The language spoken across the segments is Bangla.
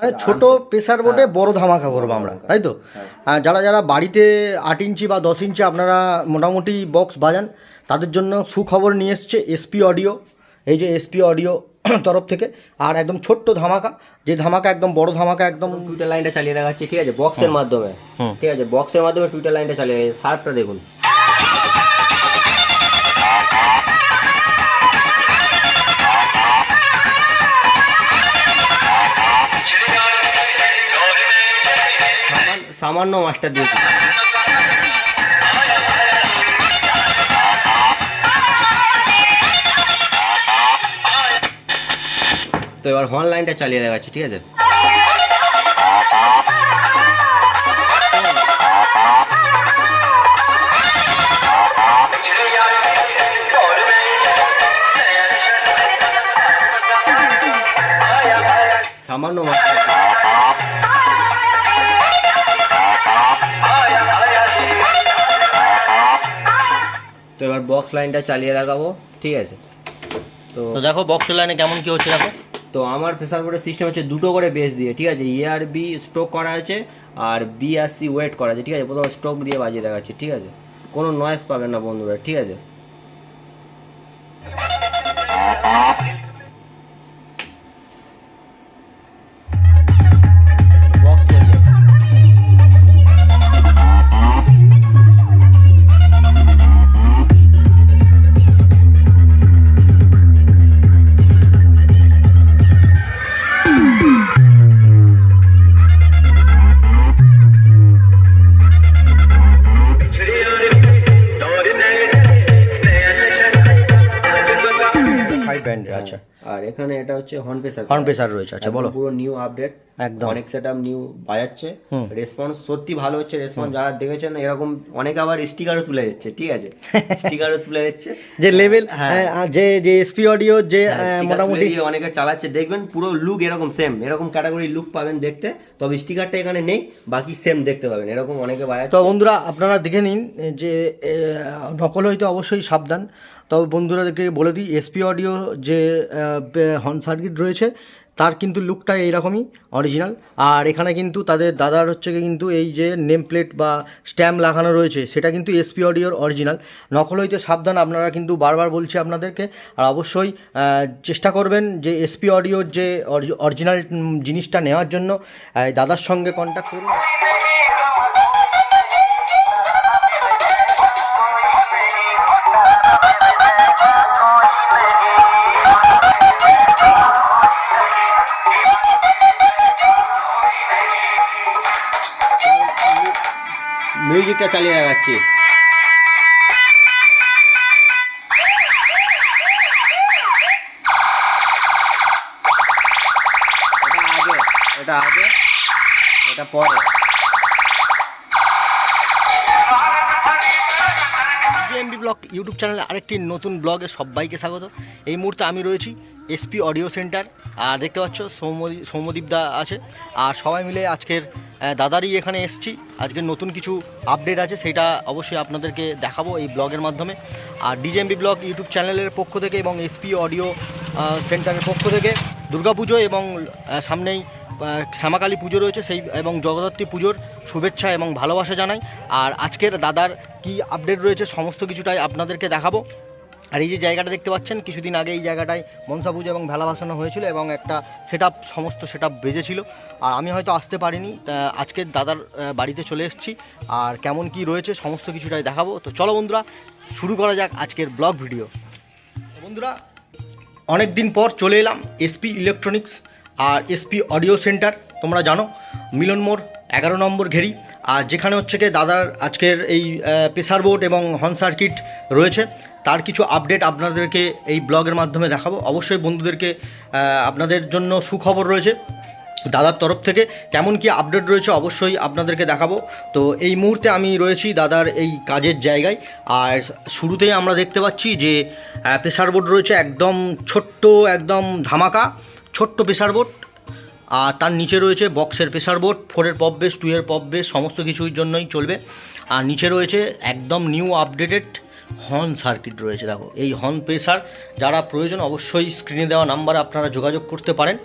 মানে ছোট প্রেসার বোর্ডে বড় ধামাকা করব আমরা তাই তো? আর যারা যারা বাড়িতে আট ইঞ্চি বা দশ ইঞ্চি আপনারা মোটামুটি বক্স বাজান তাদের জন্য সুখবর নিয়ে এসছে এসপি অডিও এই যে এসপি অডিও তরফ থেকে। আর একদম ছোট্ট ধামাকা যে ধামাকা একদম বড় ধামাকা একদম টুইটার লাইনটা চালিয়ে দেখাচ্ছি ঠিক আছে? বক্সের মাধ্যমে। ঠিক আছে? বক্সের মাধ্যমে টুইটার লাইনটা চালিয়ে সার্ফটা দেখুন। সামান্য- মাস্টার দিয়েছি তো এবার হর্ন লাইনটা চালিয়ে দেওয়া ঠিক আছে? বক্স লাইনটা চালিয়ে লাগাবো ঠিক আছে? তো দেখো বক্স লাইনে কেমন কি হচ্ছে দেখো। তো আমার প্রেসার বোর্ডের সিস্টেম হচ্ছে দুটো করে বেস দিয়ে ঠিক আছে? এ আর বি স্ট্রোক করা আছে আর বি আর সি ওয়েট করা আছে ঠিক আছে? প্রথমে স্ট্রোক দিয়ে বাজিয়ে দেখাচ্ছি ঠিক আছে? কোনো নয়েস পাবেন না বন্ধুরা ঠিক আছে? আর এখানে এটা হচ্ছে হর্ন প্রেসার হর্ন প্রেসার রয়েছে আচ্ছা বলো। পুরো নিউ আপডেট একদম। অনেক সেটআপ নিউ বাজাচ্ছে। রেসপন্স সত্যি ভালো হচ্ছে রেসপন্স যারা দেখেছেন এরকম অনেক আবার স্টিকারও তুলে দিচ্ছে ঠিক আছে? স্টিকারও তুলে দিচ্ছে। যে লেভেল হ্যাঁ। যে যে এসপি অডিও যে মোটামুটি অনেকে চালাচ্ছে। দেখবেন পুরো লুক এরকম সেম এরকম ক্যাটাগরি লুক পাবেন দেখতে তবে স্টিকারটা এখানে নেই বাকি সেম দেখতে পাবেন এরকম অনেকে তো বাজাচ্ছে বন্ধুরা আপনারা দেখে নিন যে নকল হইতে অবশ্যই সাবধান। তবে বন্ধুরাদেরকে বলে দিই এসপি অডিও যে হর্ন সার্কিট রয়েছে, তার কিন্তু লুকটা এইরকমই অরিজিনাল আর এখানে কিন্তু তাদের দাদার হচ্ছে কিন্তু এই যে নেম প্লেট বা স্ট্যাম্প লাগানো রয়েছে, সেটা কিন্তু এসপি অডিওর অরিজিনাল নকল হইতে সাবধান, আপনারা কিন্তু বারবার বলছি আপনাদেরকে। আর অবশ্যই চেষ্টা করবেন যে এসপি অডিওর যে অরিজিনাল জিনিসটা নেওয়ার জন্য। দাদার সঙ্গে কন্ট্যাক্ট করুন। মিউজিকটা চালিয়ে দেখাচ্ছি। এটা আগে, এটা পরে। জিএমবি ব্লগ ইউটিউব চ্যানেলে আরেকটি নতুন ব্লগে সবাইকে স্বাগত। এই মুহূর্তে আমি রয়েছি এসপি অডিও সেন্টার, আর দেখতে পাচ্ছ সৌম্যদী সৌম্যদীপ দা আছে। আর সবাই মিলে আজকের দাদারই এখানে এসছি। আজকের নতুন কিছু আপডেট আছে, সেটা অবশ্যই আপনাদেরকে দেখাবো এই ব্লগের মাধ্যমে। আর ডিজেএমবি ব্লগ ইউটিউব চ্যানেলের পক্ষ থেকে এবং এসপি অডিও সেন্টারের পক্ষ থেকে দুর্গাপুজো এবং সামনেই শ্যামাকালী পুজো রয়েছে, সেই, এবং জগদ্ধাত্রী পুজোর শুভেচ্ছা এবং ভালোবাসা জানাই। আর আজকের দাদার কি আপডেট রয়েছে, সমস্ত কিছুটাই আপনাদেরকে দেখাবো। আর এই যে জায়গাটা দেখতে পাচ্ছেন, কিছুদিন আগে এই জায়গাটায় মনসা পুজো এবং ভেলা ভাসানো হয়েছিল এবং একটা সেট সমস্ত সেট আপ বেজেছিল। আর আমি হয়তো আসতে পারিনি, তা আজকের দাদার বাড়িতে চলে এসেছি। আর কেমন কি রয়েছে, সমস্ত কিছুটাই দেখাবো। তো চলো বন্ধুরা, শুরু করা যাক আজকের ব্লগ ভিডিও। বন্ধুরা অনেক দিন পর চলে এলাম এসপি ইলেকট্রনিক্স আর এসপি অডিও সেন্টার। তোমরা জানো, মিলন মোড়, এগারো নম্বর ঘেরি। আর যেখানে হচ্ছে কি দাদার আজকের এই প্রেসার বোর্ড এবং হর্ন সার্কিট রয়েছে। তার কিছু আপডেট আপনাদেরকে এই ব্লগের মাধ্যমে দেখাবো। অবশ্যই বন্ধুদেরকে আপনাদের জন্য সুখবর রয়েছে দাদার তরফ থেকে। কেমন কি আপডেট রয়েছে অবশ্যই আপনাদেরকে দেখাবো। তো এই মুহূর্তে আমি রয়েছি দাদার এই কাজের জায়গায়। আর শুরুতেই আমরা দেখতে পাচ্ছি যে প্রেসার বোর্ড রয়েছে একদম ছোট্ট, একদম ধামাকা, ছোট্ট প্রেসার বোর্ড আর তার নিচে রয়েছে বক্সের প্রেসার বোর্ড ফোরের পপ বেস টু এর পপ বেস সমস্ত কিছুর জন্যই চলবে। আর নিচে রয়েছে একদম নিউ আপডেটেড হর্ন সার্কিট রয়েছে, দেখো। এই হর্ন প্রেসার যারা প্রয়োজন অবশ্যই স্ক্রিনে দেওয়া নাম্বারে আপনারা যোগাযোগ করতে পারেন।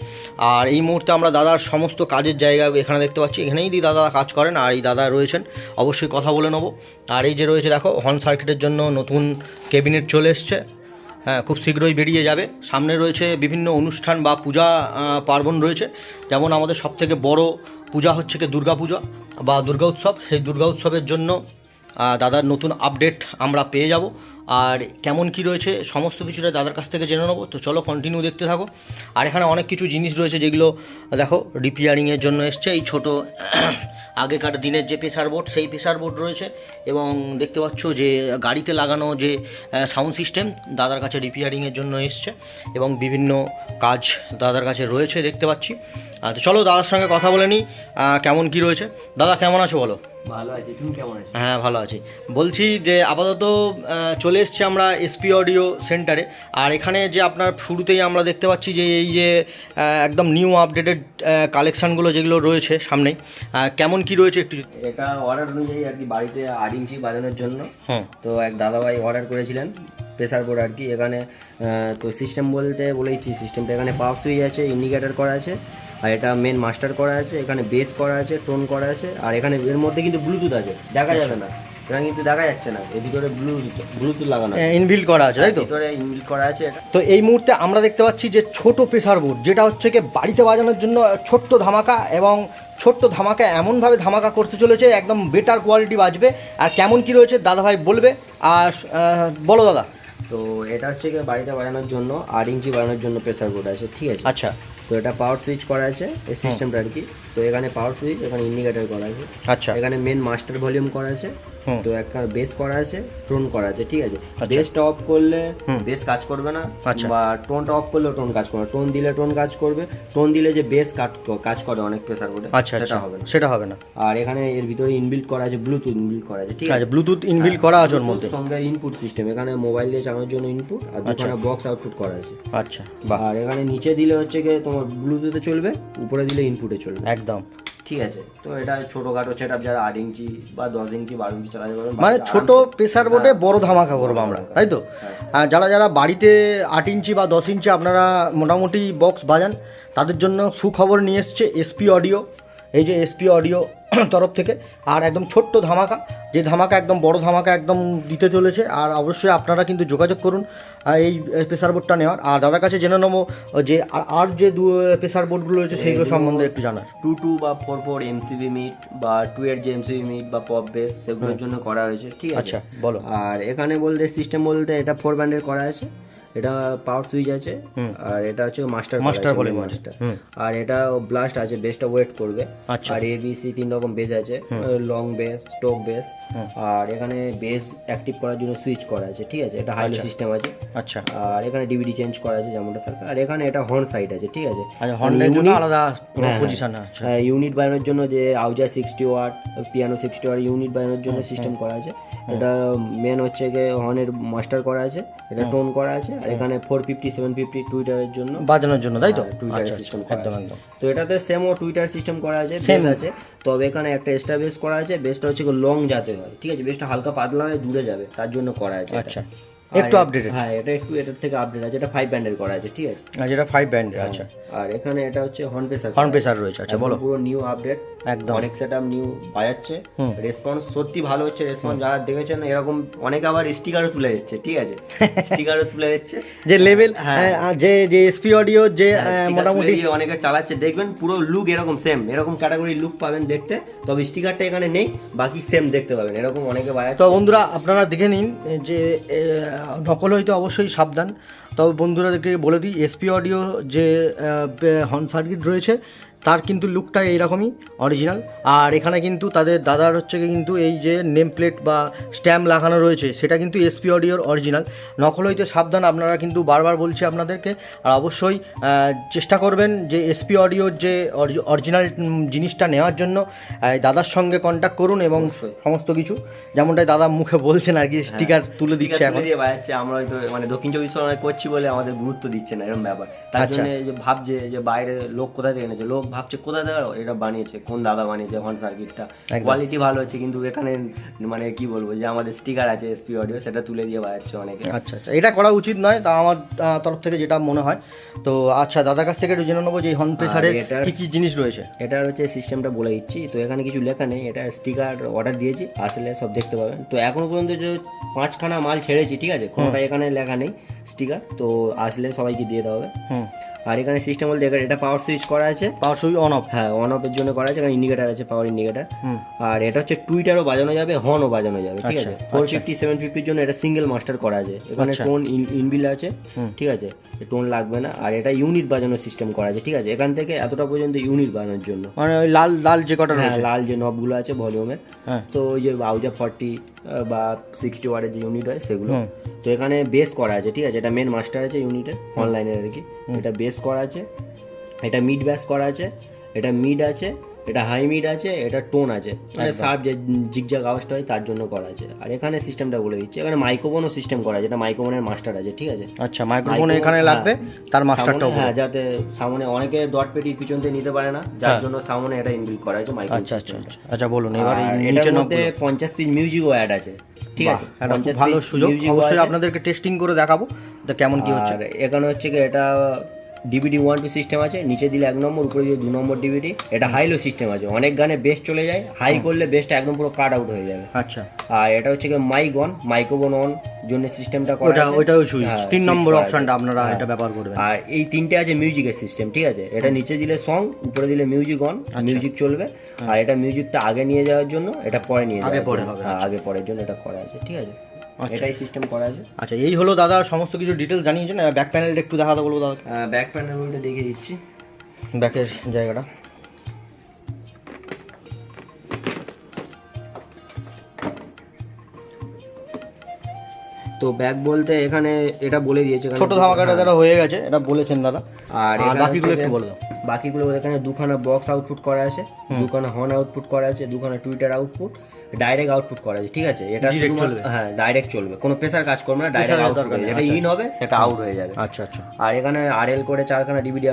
আর এই মুহূর্তে আমরা দাদার সমস্ত কাজের জায়গা এখানে দেখতে পাচ্ছি। এখানেই দি দাদা কাজ করেন আর এই দাদা রয়েছেন। অবশ্যই কথা বলে নেব। আর এই যে রয়েছে, দেখো, হর্ন সার্কিটের জন্য নতুন ক্যাবিনেট চলে এসছে। হ্যাঁ খুব শীঘ্রই বেরিয়ে যাবে। সামনে রয়েছে বিভিন্ন অনুষ্ঠান বা পূজা পার্বণ রয়েছে। যেমন আমাদের সবথেকে বড় পূজা হচ্ছে কি দুর্গা পূজা বা দুর্গা উৎসব। সেই দুর্গা উৎসবের জন্য দাদার নতুন আপডেট আমরা পেয়ে যাব। আর কেমন কি রয়েছে, সমস্ত কিছুটা দাদার কাছ থেকে জেনে নেব। তো চলো কন্টিনিউ দেখতে থাকো। আর এখানে অনেক কিছু জিনিস রয়েছে যেগুলো, দেখো রিপেয়ারিংয়ের জন্য এসছে। এই ছোটো আগেকার দিনের যে প্রেসার বোর্ড সেই প্রেসার বোর্ড রয়েছে। এবং দেখতে পাচ্ছ যে, গাড়িতে লাগানো যে সাউন্ড সিস্টেম দাদার কাছে রিপেয়ারিংয়ের জন্য এসছে। এবং বিভিন্ন কাজ দাদার কাছে রয়েছে, দেখতে পাচ্ছি। তো চলো দাদার সঙ্গে কথা বলে নিই। কেমন কি রয়েছে? দাদা, কেমন আছো বলো? ভালো আছে তুমি কেমন আছো? হ্যাঁ ভালো আছি। বলছি যে আপাতত চলে এসেছি আমরা এসপি অডিও সেন্টারে আর এখানে যে আপনার শুরুতেই আমরা দেখতে পাচ্ছি যে এই যে একদম নিউ আপডেটেড কালেকশানগুলো যেগুলো রয়েছে সামনেই কেমন কি রয়েছে একটু? এটা অর্ডার অনুযায়ী আর কি বাড়িতে আট ইঞ্চি বাজানোর জন্য। হুম। তো এক দাদাভাই অর্ডার করেছিলেন প্রেসার বোর্ড আর কি। এখানে তো সিস্টেম বলতে বলেইছি সিস্টেমটা এখানে পাওয়ার সুইচ আছে ইন্ডিকেটার করা আছে। আর এটা মেন মাস্টার করা আছে এখানে বেস করা আছে টোন করা আছে আর এখানে এর মধ্যে কিন্তু ব্লুটুথ আছে দেখা যাবে না। এখানে কিন্তু দেখা যাচ্ছে না এর ভিতরে ব্লুটুথ ব্লুটুথ লাগানো ইনবিল করা আছে তাই তো? ভিতরে করা আছে এটা। তো এই মুহূর্তে আমরা দেখতে পাচ্ছি যে ছোট প্রেসার বোর্ড যেটা হচ্ছে কি বাড়িতে বাজানোর জন্য ছোট্ট ধামাকা এবং ছোট্ট ধামাকা এমনভাবে ধামাকা করতে চলেছে একদম বেটার কোয়ালিটি বাজবে। আর কেমন কি রয়েছে দাদাভাই বলবে। আর বলো দাদা। তো এটা হচ্ছে কি বাড়িতে বাজানোর জন্য আট ইঞ্চি বাজানোর জন্য প্রেসার বোর্ড আছে ঠিক আছে? আচ্ছা। তো এটা পাওয়ার সুইচ করা আছে এই সিস্টেমটা আর কি। তো এখানে পাওয়ার সুইচ এখানে ইন্ডিকেটার করা আছে। আচ্ছা। এখানে মেন মাস্টার ভলিউম করা আছে। তো একটা বেস করা আছে টোন করা আছে ঠিক আছে? আচ্ছা। বেসটা অফ করলে বেস কাজ করবে না আচ্ছা। বা টোনটা অফ করলে টোন কাজ করবে টোন দিলে টোন কাজ করবে টোন দিলে যে বেস কাট কাজ করে অনেক প্রেসার বোর্ডে আচ্ছা আচ্ছা। সেটা হবে না। সেটা হবে না। আর এখানে এর ভিতরে ইনবিল্ট করা আছে ব্লুটুথ ইনবিল্ট করা আছে ঠিক আছে? আচ্ছা ব্লুটুথ ইনবিল করা আছে ওর মধ্যে। সঙ্গে ইনপুট সিস্টেম এখানে মোবাইল দিয়ে চালানোর জন্য ইনপুট আর দুখানে বক্স আউটপুট করা আছে। আচ্ছা আর এখানে নিচে দিলে হচ্ছে গিয়ে তোমার ব্লুটুথে চলবে উপরে দিলে ইনপুটে চলবে। একদম। ঠিক আছে তো এটা ছোটোখাটো সেট আপ যারা আট ইঞ্চি বা দশ ইঞ্চি বারো ইঞ্চি চালাতে পারবেন মানে ছোটো প্রেসার বোর্ডে বড় ধামাকা করব আমরা তাই তো? হ্যাঁ। যারা যারা বাড়িতে আট ইঞ্চি বা দশ ইঞ্চি আপনারা মোটামুটি বক্স বাজান তাদের জন্য সুখবর নিয়ে এসছে এসপি অডিও এই যে এসপি অডিও তরফ থেকে। আর একদম ছোট্ট ধামাকা যে ধামাকা একদম বড় ধামাকা একদম দিতে চলেছে। আর অবশ্যই আপনারা কিন্তু যোগাযোগ করুন এই প্রেসার বোর্ডটা নেওয়ার। আর দাদার কাছে জেনে নেব যে আর- যে দু প্রেসার বোর্ডগুলো রয়েছে সেইগুলো সম্বন্ধে একটু জানার। টু টু বা ফোর ফোর এমসিবি মিট বা টু এর যে এমসিবি মিট বা পপ বেস সেগুলোর জন্য করা হয়েছে ঠিক আছে? আচ্ছা বলো। আর এখানে বলতে সিস্টেম বলতে এটা ফোর ব্যান্ডের করা আছে এটা পাওয়ার সুইচ আছে। আর এটা হচ্ছে মাস্টার মাস্টার বলে মাস্টার। আর এটা ব্লাস্ট আছে বেসটা ওয়েট করবে আচ্ছা। আর এবিসি তিন রকম বেস আছে লং বেস স্টোক বেস আর এখানে বেস অ্যাক্টিভ করার জন্য সুইচ করা আছে ঠিক আছে? এটা হাইলো সিস্টেম আছে। আচ্ছা। আর এখানে ডিভিডি চেঞ্জ করা আছে যেমনটা থাকে। আর এখানে এটা হর্ন সাইড আছে ঠিক আছে? আচ্ছা হর্নের জন্য আলাদা পজিশন আছে ইউনিট বানানোর জন্য যে আউজা sixty watt piano sixty watt unit বানানোর জন্য সিস্টেম করা আছে। এটা মেন হচ্ছে গিয়ে হর্নের মাস্টার করা আছে। এটা টোন করা আছে। এখানে ফোর ফিফটি সেভেন ফিফটি টুইটারের জন্য। বাজানোর জন্য তাই তো? হ্যাঁ, টুইটার আচ্ছা সিস্টেম আচ্ছা, একদম একদম। তো এটাতে সেমও টুইটার সিস্টেম করা আছে সেম আছে। তবে এখানে একটা এক্সট্রা বেস করা আছে বেসটা হচ্ছে লং যাতে হয়। ঠিক আছে বেসটা হালকা পাতলা হয়ে দূরে যাবে তার জন্য করা আছে আচ্ছা। একটু আপডেটেড হ্যাঁ এটা একটু এটার থেকে আপডেট আছে। এটা ফাইভ ব্যান্ডের করা আছে ঠিক আছে? আর যেটা ফাইভ ব্যান্ডের আচ্ছা। আর এখানে এটা হচ্ছে হর্ন প্রেসার হর্ন প্রেসার রয়েছে আচ্ছা বলো। পুরো নিউ আপডেট একদম। অনেক সেটআপ নিউ বাজাচ্ছে। রেসপন্স সত্যি ভালো হচ্ছে রেসপন্স যারা দেখেছেন এরকম অনেকে আবার স্টিকারও তুলে দিচ্ছে ঠিক আছে? স্টিকারও তুলে দিচ্ছে। যে লেভেল হ্যাঁ। যে যে এসপি অডিও যে মোটামুটি অনেকে চালাচ্ছে। দেখবেন পুরো লুক এরকম সেম এরকম ক্যাটাগরি লুক পাবেন দেখতে তবে স্টিকারটা এখানে নেই বাকি সেম দেখতে পাবেন। এরকম অনেকে বাজাচ্ছে। তো বন্ধুরা আপনারা দেখে নিন যে নকল হইতে অবশ্যই সাবধান। তবে বন্ধুরাদেরকে বলে দিই এসপি অডিও যে হর্ন সার্কিট রয়েছে তার কিন্তু লুকটা এইরকমই অরিজিনাল আর এখানে কিন্তু তাদের দাদার হচ্ছে গিয়ে কিন্তু এই যে নেম প্লেট বা স্ট্যাম্প লাগানো রয়েছে সেটা কিন্তু এসপি অডিওর অরিজিনাল নকল হইতে সাবধান আপনারা কিন্তু বারবার বলছি আপনাদেরকে। আর অবশ্যই চেষ্টা করবেন যে এসপি অডিওর যে অরিজিনাল জিনিসটা নেওয়ার জন্য দাদার সঙ্গে কন্ট্যাক্ট করুন এবং সমস্ত কিছু। যেমনটাই দাদা মুখে বলছেন আর কি স্টিকার তুলে দিচ্ছে এখন। আমরা মানে দক্ষিণ চব্বিশ পরগনায় করছি বলে আমাদের গুরুত্ব দিচ্ছে না এরকম ব্যাপার। তার আচ্ছা। জন্য যে ভাবছে যে বাইরে লোক কোথায় থেকে এনেছে লোক ভাবছে কোথায় দাঁড়াও এটা বানিয়েছে কোন দাদা বানিয়েছে হর্ন সার্কিটটা কোয়ালিটি ভালো হচ্ছে কিন্তু এখানে মানে কি বলব যে আমাদের স্টিকার আছে এসপি অডিও সেটা তুলে দিয়ে বাজাচ্ছে অনেকে। আচ্ছা আচ্ছা। এটা করা উচিত নয় তা আমার তরফ থেকে যেটা মনে হয়। তো আচ্ছা দাদার কাছ থেকে একটু জেনে নেব যে হর্ন প্রেসারের কী কী জিনিস রয়েছে? এটার হচ্ছে সিস্টেমটা বলে দিচ্ছি। তো এখানে কিছু লেখা নেই এটা স্টিকার অর্ডার দিয়েছি আসলে সব দেখতে পাবেন। তো এখনও পর্যন্ত যে পাঁচখানা মাল ছেড়েছি ঠিক আছে? কোনোটা এখানে লেখা নেই। স্টিকার তো আসলে সবাইকে দিয়ে দেওয়া হবে। হুম। আর এখানে সিস্টেম বলতে এখানে এটা পাওয়ার সুইচ করা আছে। পাওয়ার সুইচ অন অফ হ্যাঁ অন অফের জন্য করা আছে এখানে ইন্ডিকেটার আছে পাওয়ার ইন্ডিকেটার আর এটা হচ্ছে টুইটারও বাজানো যাবে হর্নও বাজানো যাবে ঠিক আচ্ছা, আছে? ফোর ফিফটি সেভেন ফিফটির জন্য এটা সিঙ্গেল মাস্টার করা আছে। এখানে আচ্ছা। টোন ইনবিল আছে ঠিক আছে? টোন লাগবে না। আর এটা ইউনিট বাজানোর সিস্টেম করা আছে ঠিক আছে? এখান থেকে এতটা পর্যন্ত ইউনিট বাজানোর জন্য। মানে ওই লাল লাল যে কটা হ্যাঁ লাল যে নবগুলো আছে ভলিউমের হ্যাঁ। তো ওই যে আউজা ফর্টি বা সিক্সটি ওয়ার্ডের যে ইউনিট হয় সেগুলো। তো এখানে বেস করা আছে ঠিক আছে? এটা মেন মাস্টার আছে ইউনিটের অনলাইনের আর কি। এটা বেস করা আছে এটা মিড ব্যাস করা আছে এটা মিড আছে এটা হাই মিড আছে এটা টোন আছে। মানে সার্ভ যে জিগজাগ আওয়াজটা হয় তার জন্য করা আছে। আর এখানে সিস্টেমটা বলে দিচ্ছি। এখানে মাইক্রোফোনও সিস্টেম করা আছে এটা মাইক্রোফোনের মাস্টার আছে ঠিক আছে? আচ্ছা মাইক্রোফোন এখানে লাগবে হ্যাঁ। তার মাস্টারটাও হ্যাঁ যাতে সামনে অনেকে ডট পেটির পিছন দিয়ে নিতে পারে না যার হ্যাঁ। জন্য সামনে এটা ইনবিল করা আছে মাইক্রো আচ্ছা আচ্ছা আচ্ছা। আচ্ছা বলুন এবার নিচে এটার। মধ্যে পঞ্চাশ পিস মিউজিকও অ্যাড আছে ঠিক আছে? ভালো সুযোগ। অবশ্যই আপনাদেরকে টেস্টিং করে দেখাবো কেমন কি হচ্ছে। এখানে হচ্ছে কি এটা ডিভিডি ওয়ান টু সিস্টেম আছে নিচে দিলে এক নম্বর উপরে দিলে দু নম্বর ডিভিডি এটা হাইলো সিস্টেম আছে। অনেক গানে বেস্ট চলে যায় হাই করলে বেস্টটা একদম পুরো কাট আউট হয়ে যাবে। আচ্ছা। আর এটা হচ্ছে কি মাইক অন মাইক্রোফোন অন জন্য সিস্টেমটা করা ওটা সুইচ হ্যাঁ, তিন নম্বর অপশনটা আপনারা হ্যাঁ। এটা ব্যবহার করবেন। আর এই তিনটে আছে মিউজিকের সিস্টেম ঠিক আছে? এটা নিচে দিলে সং উপরে দিলে মিউজিক অন আচ্ছা। মিউজিক চলবে। আর এটা মিউজিকটা আগে নিয়ে যাওয়ার জন্য এটা পরে নিয়ে আগে পরে। হ্যাঁ, আগে পরের জন্য এটা করা আছে ঠিক আছে? আচ্ছা। এটাই সিস্টেম করা আছে। আচ্ছা এই হলো দাদা সমস্ত কিছু ডিটেলস জানিয়েছেন ব্যাক প্যানেলটা একটু দেখাতে বলব দাদা। ব্যাক প্যানেল বলতে দেখিয়ে দিচ্ছি। ব্যাকের জায়গাটা। তো ব্যাক বলতে এখানে এটা বলে দিয়েছে ছোট ধামাকাটা হ্যাঁ। যারা হয়ে গেছে এটা বলেছেন দাদা। আর বাকিগুলো একটু বলে দাও। বাকিগুলো এখানে দুখানা বক্স আউটপুট করা আছে দুখানা হর্ন আউটপুট করা আছে দুখানা টুইটার আউটপুট ডাইরেক্ট আউটপুট করা আছে ঠিক আছে? এটা? হ্যাঁ ডাইরেক্ট চলবে। কোনো প্রেসার কাজ করবে না ডাইরেক্ট আউট নেই, যেটা আচ্ছা, ইন হবে সেটা আউট হয়ে যাবে। আচ্ছা আচ্ছা। আর এখানে আরএল করে চারখানা ডিভিডি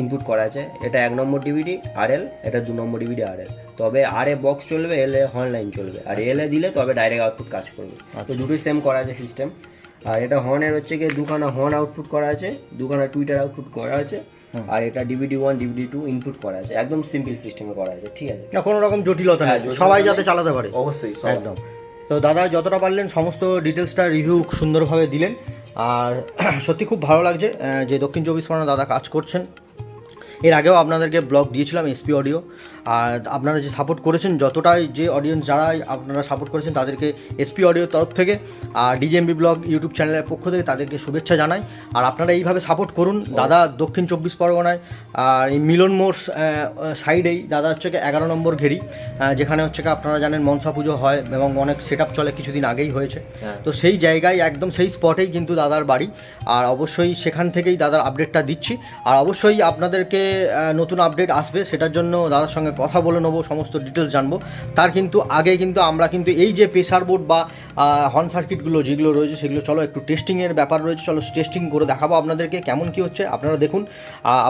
ইনপুট করা আছে। এটা এক নম্বর ডিভিডি আরএল এটা দু নম্বর ডিভিডি আরএল তবে আর এ বক্স চলবে এল এ হর্ন লাইন চলবে। আর এল এ দিলে তবে ডাইরেক্ট আউটপুট কাজ করবে। তো দুটোই সেম করা আছে সিস্টেম আর এটা হর্নের হচ্ছে কি দুখানা হর্ন আউটপুট করা আছে দুখানা টুইটার আউটপুট করা আছে। আর এটা DVD one DVD two input করা আছে। একদম সিম্পল সিস্টেমে করা আছে ঠিক আছে? না কোনো রকম জটিলতা হ্যাঁ, নেই সবাই যাতে চালাতে পারে। অবশ্যই একদম। তো দাদা যতটা পারলেন সমস্ত ডিটেলসটা রিভিউ সুন্দরভাবে দিলেন। আর সত্যি খুব ভালো লাগছে যে দক্ষিণ চব্বিশ পরগনা দাদা কাজ করছেন। এর আগেও আপনাদেরকে ব্লগ দিয়েছিলাম এসপি অডিও আর আপনারা যে সাপোর্ট করেছেন যতটাই যে অডিয়েন্স যারা আপনারা সাপোর্ট করেছেন তাদেরকে এসপি অডিওর তরফ থেকে আর ডিজেএমবি ব্লগ ইউটিউব চ্যানেলের পক্ষ থেকে তাদেরকে শুভেচ্ছা জানাই। আর আপনারা এইভাবে সাপোর্ট করুন। দাদা দক্ষিণ চব্বিশ পরগনায় আর এই মিলন মোড় সাইডেই দাদা হচ্ছে কি এগারো নম্বর ঘেরি যেখানে হচ্ছে কি আপনারা জানেন মনসা পুজো হয় এবং অনেক সেট আপ চলে কিছুদিন আগেই হয়েছে। হ্যাঁ। তো সেই জায়গায় একদম সেই স্পটেই কিন্তু দাদার বাড়ি। আর অবশ্যই সেখান থেকেই দাদার আপডেটটা দিচ্ছি। আর অবশ্যই আপনাদেরকে নতুন আপডেট আসবে সেটার জন্য দাদার সঙ্গে কথা বলে নেব সমস্ত ডিটেলস জানব। তার কিন্তু আগে কিন্তু আমরা কিন্তু এই যে প্রেসার বোর্ড বা হর্ন সার্কিটগুলো যেগুলো রয়েছে সেগুলো চলো একটু টেস্টিংয়ের ব্যাপার রয়েছে চলো টেস্টিং করে দেখাবো আপনাদেরকে কেমন কি হচ্ছে। আপনারা দেখুন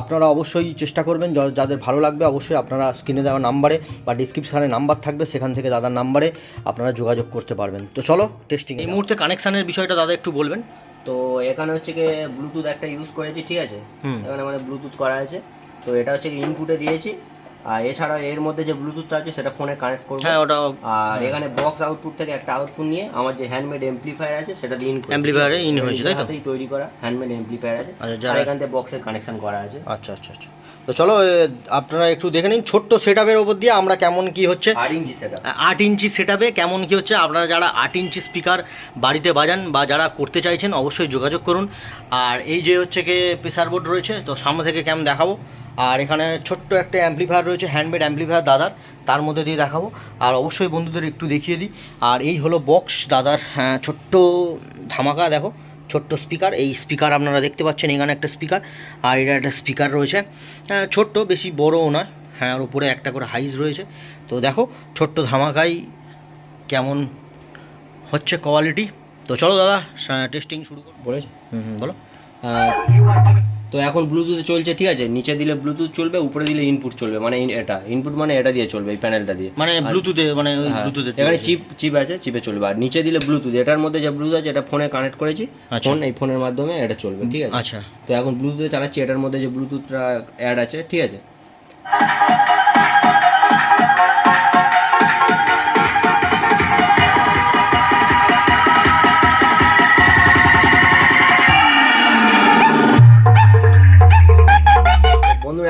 আপনারা অবশ্যই চেষ্টা করবেন যাদের ভালো লাগবে অবশ্যই আপনারা স্ক্রিনে দেওয়া নাম্বারে বা ডিসক্রিপশানে নাম্বার থাকবে সেখান থেকে দাদার নাম্বারে আপনারা যোগাযোগ করতে পারবেন। তো চলো টেস্টিং এই মুহূর্তে কানেকশানের বিষয়টা দাদা একটু বলবেন। তো এখানে হচ্ছে কি ব্লুটুথ একটা ইউজ করেছি ঠিক আছে? হুম। এখানে মানে ব্লুটুথ করা আছে। তো এটা হচ্ছে ইনপুটে দিয়েছি। আর এছাড়া এর মধ্যে যে ব্লুটুথটা আছে সেটা ফোনে কানেক্ট করব। হ্যাঁ ওটা আর এখানে বক্স আউটপুট থেকে একটা আউটপুট নিয়ে আমার যে হ্যান্ডমেড এমপ্লিফায়ার আছে সেটা দিয়ে ইন Amplifier-এ হয়েছে, তাই তো? তৈরি করা হ্যান্ডমেড এমপ্লিফায়ার আছে। আচ্ছা, আর যারা- এখান থেকে বক্সের কানেকশন করা আছে। আচ্ছা আচ্ছা আচ্ছা। তো চলো আপনারা একটু দেখে নিন ছোট্ট সেট আপের ওপর দিয়ে আমরা কেমন কি হচ্ছে। আট ইঞ্চি সেটা আট ইঞ্চি সেট কেমন কি হচ্ছে আপনারা যারা আট ইঞ্চি স্পিকার বাড়িতে বাজান বা যারা করতে চাইছেন অবশ্যই যোগাযোগ করুন। আর এই যে হচ্ছে কি প্রেসার বোর্ড রয়েছে তো সামনে থেকে কেমন দেখাবো। আর এখানে ছোট্ট একটা অ্যাম্পলিফায়ার রয়েছে হ্যান্ডমেড অ্যাম্পলিফায়ার দাদার। তার মধ্যে দিয়ে দেখাবো। আর অবশ্যই বন্ধুদের একটু দেখিয়ে দিই। আর এই হলো বক্স দাদার হ্যাঁ, ছোট্ট ধামাকা দেখো ছোট্ট স্পিকার এই স্পিকার আপনারা দেখতে পাচ্ছেন এখানে একটা স্পিকার আর এটা একটা স্পিকার রয়েছে। হ্যাঁ, ছোট্ট বেশি বড়ও নয়। হ্যাঁ আর উপরে একটা করে হাইজ রয়েছে। তো দেখো ছোট্ট ধামাকাই কেমন হচ্ছে কোয়ালিটি তো চলো দাদা টেস্টিং শুরু করো। বলেছে। হুম হুম বলো। তো এখন ব্লুটুথে চলছে ঠিক আছে? নিচে দিলে ব্লুটুথ চলবে উপরে দিলে ইনপুট চলবে মানে এটা ইনপুট মানে এটা দিয়ে চলবে এই প্যানেলটা দিয়ে। মানে ব্লুটুথে মানে হ্যাঁ, ব্লুটুথে এখানে চিপ চিপ আছে চিপে চলবে। আর নিচে দিলে ব্লুটুথ এটার মধ্যে যে ব্লুটুথ আছে এটা ফোনে কানেক্ট করেছি আচ্ছা। ফোন এই ফোনের মাধ্যমে এটা চলবে ঠিক আছে? আচ্ছা। তো এখন ব্লুটুথে চালাচ্ছি এটার মধ্যে যে ব্লুটুথটা অ্যাড আছে ঠিক আছে?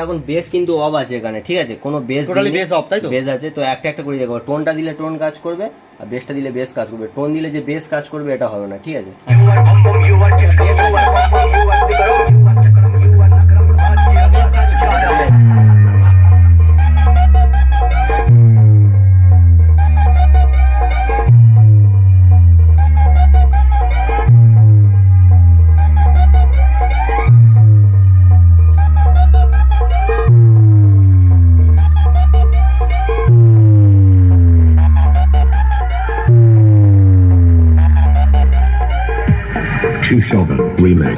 এখন বেস কিন্তু অফ আছে এখানে ঠিক আছে? কোনো বেস টোটালি বেস অফ তাই তো? বেস আছে তো একটা একটা করে দেখো টোনটা দিলে টোন কাজ করবে আর বেসটা দিলে বেস কাজ করবে। টোন দিলে যে বেস কাজ করবে এটা হবে না ঠিক আছে।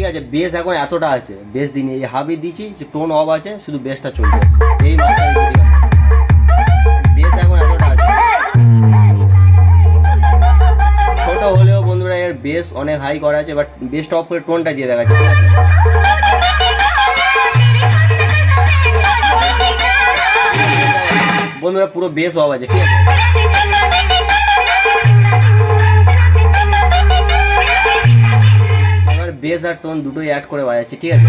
ঠিক আছে বেস এখন এতটা আছে। বেস দিনে এই হাবি দিচ্ছি টোন অফ আছে, শুধু বেসটা চলছে এই এখন এতটা আছে। ছোট হলেও বন্ধুরা, এর বেস অনেক হাই করা আছে বাট বেসটা অফ করে টোনটা দিয়ে দেখাচ্ছে, ঠিক আছে? বন্ধুরা, পুরো বেস অফ আছে, ঠিক আছে? বেস আর টোন দুটোই অ্যাড করে বাজাচ্ছি ঠিক আছে?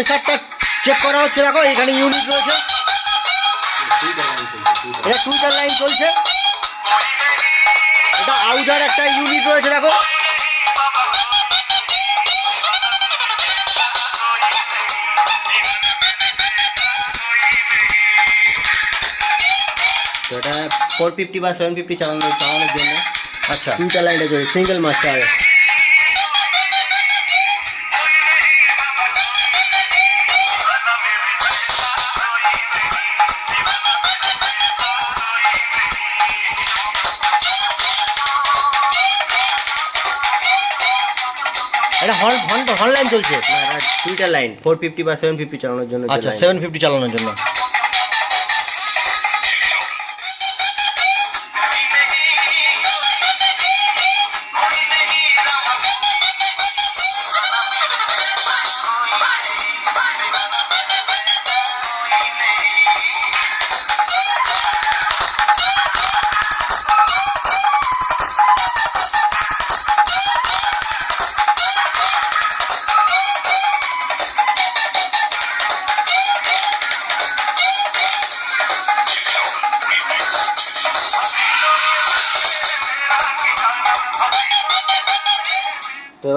হর্ন প্রেসারটা চেক করা হচ্ছে দেখো এখানে ইউনিট রয়েছে। এটা টুইটার লাইন চলছে। এটা আউজার একটা ইউনিট রয়েছে দেখো। তো এটা ফোর ফিফটি বা সেভেন ফিফটি চালানো চালানোর জন্য। আচ্ছা। দুইটা লাইনটা চলে সিঙ্গেল মাস্টার এটা হর্ন হর্ন হর্ন লাইন চলছে না এটা টুইটার লাইন ফোর ফিফটি বা সেভেন ফিফটি চালানোর জন্য আচ্ছা। সেভেন ফিফটি চালানোর জন্য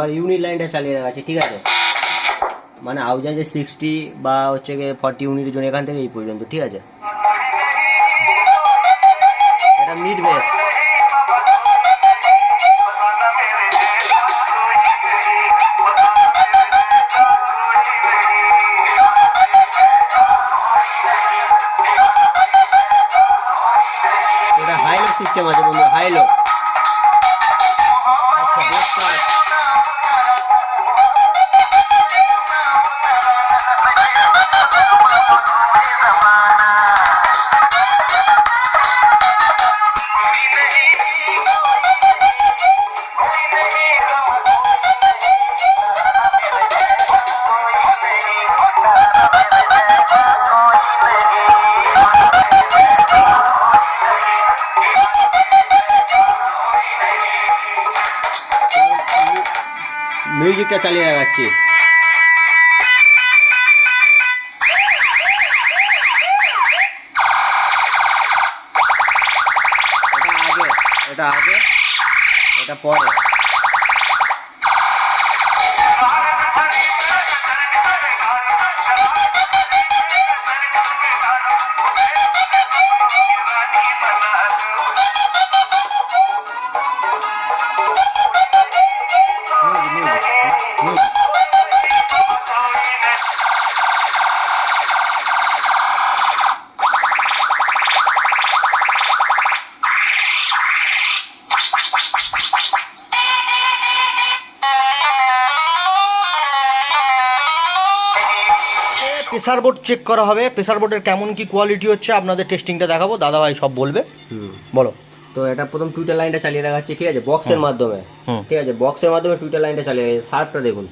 এবার ইউনিট লাইনটা চালিয়ে দেখাচ্ছি ঠিক আছে? মানে আউজা যে সিক্সটি বা হচ্ছে গিয়ে ফর্টি ইউনিটের জন্য এখান থেকে এই পর্যন্ত, ঠিক আছে? এটা মিড বেস এটা হাইলো সিস্টেম আছে বন্ধু হাইলো মিউজিকটা চালিয়ে যাচ্ছি এটা আগে এটা পরে। প্রেসার বোর্ড চেক করা হবে। প্রেসার বোর্ডের কেমন কি কোয়ালিটি হচ্ছে আপনাদের টেস্টিংটা দেখাবো। দাদাভাই সব বলবে। বলো। তো এটা প্রথম টুইটার লাইনটা চালিয়ে দেখাচ্ছি ঠিক আছে? বক্সের মাধ্যমে। ঠিক আছে? বক্সের মাধ্যমে টুইটার লাইনটা চালিয়ে সার্ফটা দেখুন।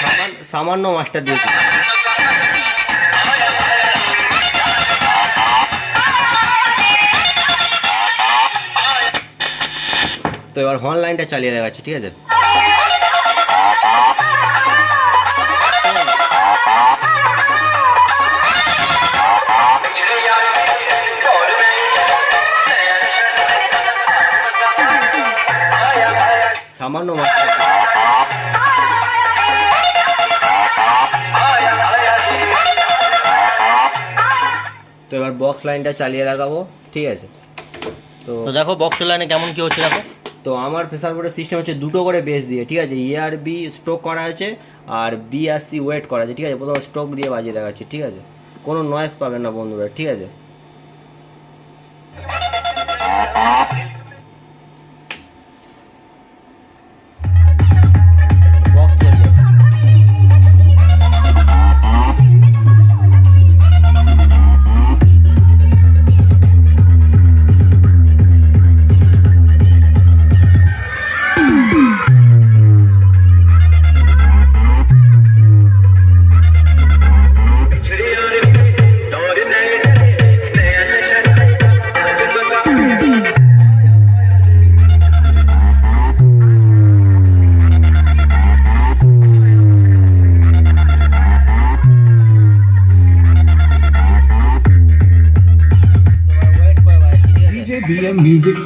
সামান্য- সামান্য মাস্টার দিয়েছি। তো এবার হর্ন লাইনটা চালিয়ে দেখাচ্ছি, ঠিক আছে? সামান্য তো এবার বক্স লাইনটা চালিয়ে দেখাবো, ঠিক আছে? তো দেখো বক্সের লাইনে কেমন কি হচ্ছে দেখো। তো আমার প্রেসার বোর্ডের সিস্টেম হচ্ছে দুটো করে বেস দিয়ে, ঠিক আছে? ইয়ার বি স্ট্রোক করা আছে আর বি আর সি ওয়েট করা আছে, ঠিক আছে? প্রথমে স্ট্রোক দিয়ে বাজিয়ে দেখাচ্ছি, ঠিক আছে? কোনো নয়েস পাবেন না বন্ধুরা, ঠিক আছে?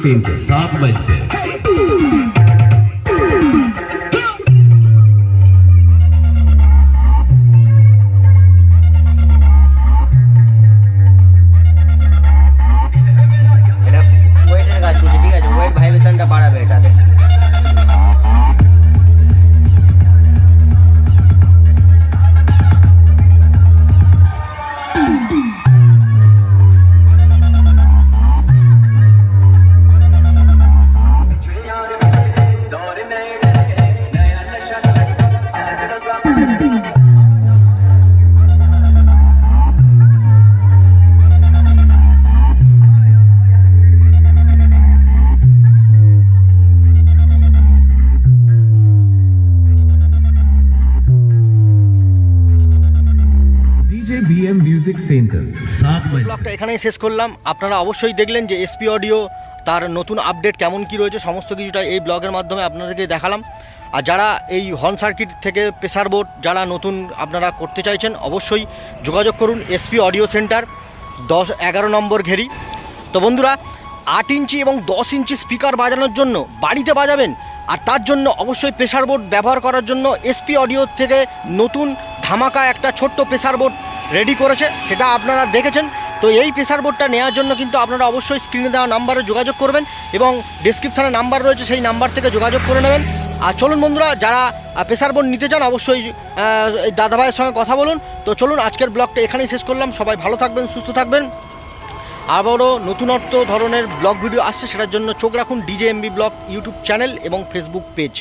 BM Music Center, सात बज से সেন্টার। ব্লগটা এখানেই শেষ করলাম। আপনারা অবশ্যই দেখলেন যে এসপি অডিও তার নতুন আপডেট কেমন কি রয়েছে, সমস্ত কিছুটা এই ব্লগের মাধ্যমে আপনাদেরকে দেখালাম। আর যারা এই হর্ন সার্কিট থেকে প্রেসার বোর্ড যারা নতুন আপনারা করতে চাইছেন, অবশ্যই যোগাযোগ করুন এসপি অডিও সেন্টার দশ এগারো নম্বর ঘেরি। তো বন্ধুরা, আট ইঞ্চি এবং দশ ইঞ্চি স্পিকার বাজানোর জন্য বাড়িতে বাজাবেন, আর তার জন্য অবশ্যই প্রেসার বোর্ড ব্যবহার করার জন্য এসপি অডিও থেকে নতুন ধামাকা একটা ছোট্ট প্রেসার বোর্ড রেডি করেছে, সেটা আপনারা দেখেছেন। তো এই প্রেসার বোর্ডটা নেওয়ার জন্য কিন্তু আপনারা অবশ্যই স্ক্রিনে দেওয়া নাম্বারে যোগাযোগ করবেন এবং ডিসক্রিপশানে নাম্বার রয়েছে, সেই নাম্বার থেকে যোগাযোগ করে নেবেন। আর চলুন বন্ধুরা, যারা প্রেসার বোর্ড নিতে চান, অবশ্যই দাদাভাইয়ের সঙ্গে কথা বলুন। তো চলুন, আজকের ব্লগটা এখানেই শেষ করলাম। সবাই ভালো থাকবেন, সুস্থ থাকবেন। আবারও নতুনত্ব ধরনের ব্লগ ভিডিও আসছে, সেটার জন্য চোখ রাখুন DJ MB blog YouTube channel এবং ফেসবুক পেজ